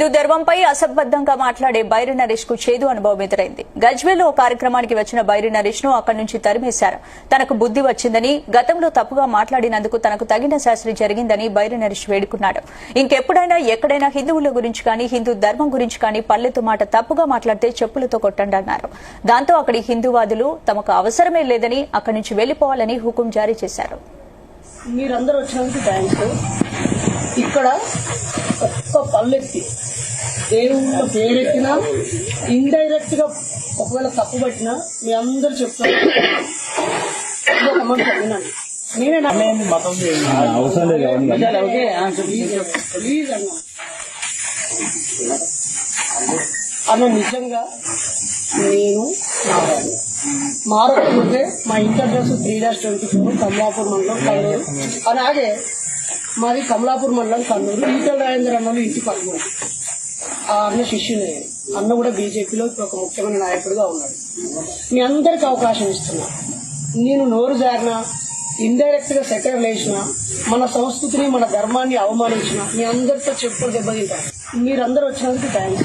హిందూ ధర్మంపై అసంబద్దంగా మాట్లాడే బైరి నరేష్కు చేదు అనుభవం ఎదురైంది. గజ్వేల్లో ఓ కార్యక్రమానికి వచ్చిన బైరి నరేష్ను అక్కడి నుంచి తరిమేశారు. తనకు బుద్ధి వచ్చిందని గతంలో తప్పుగా మాట్లాడినందుకు తనకు తగిన శాస్త్రి జరిగిందని బైరి నరేష్ వేడుకున్నాడు. ఇంకెప్పుడైనా ఎక్కడైనా హిందువుల గురించి కానీ హిందూ ధర్మం గురించి కానీ పల్లెతో మాట తప్పుగా మాట్లాడితే చెప్పులతో కొట్టండి అన్నారు. దాంతో అక్కడి హిందూవాదులు తమకు అవసరమే లేదని అక్కడి నుంచి వెళ్ళిపోవాలని హుకుం జారీ చేశారు. మీరందరూ వచ్చినందుకు థ్యాంక్స్. ఇక్కడ పల్లెత్తి దేవుళ్ళ పేరెత్తినా ఇండైరెక్ట్గా ఒకవేళ తప్పు పట్టినా మీ అందరు వినండి. నేనే నా అవసరం లేదు ఓకే ప్లీజ్ అన్న. అన్న నిజంగా నేను మారకపోతే మా ఇంటి address three dash twenty four Kamalapur మండలం అలాగే మాది కమలాపూర్ మండలం కన్నూరు. ఈటల రాజేంద్ర అన్నలు ఇంటి పక్కన. ఆ అన్న శిష్యుని అన్న కూడా బీజేపీలో ఇప్పుడు ఒక ముఖ్యమైన నాయకుడిగా ఉన్నాడు. మీ అందరికి అవకాశం ఇస్తున్నా. నేను నోరు జారిన ఇండైరెక్ట్గా సెటర్ లేచిన మన సంస్కృతిని మన ధర్మాన్ని అవమానించిన మీ అందరితో చెప్పులు దెబ్బతింటారు మీరందరూ వచ్చినందుకు థ్యాంక్స్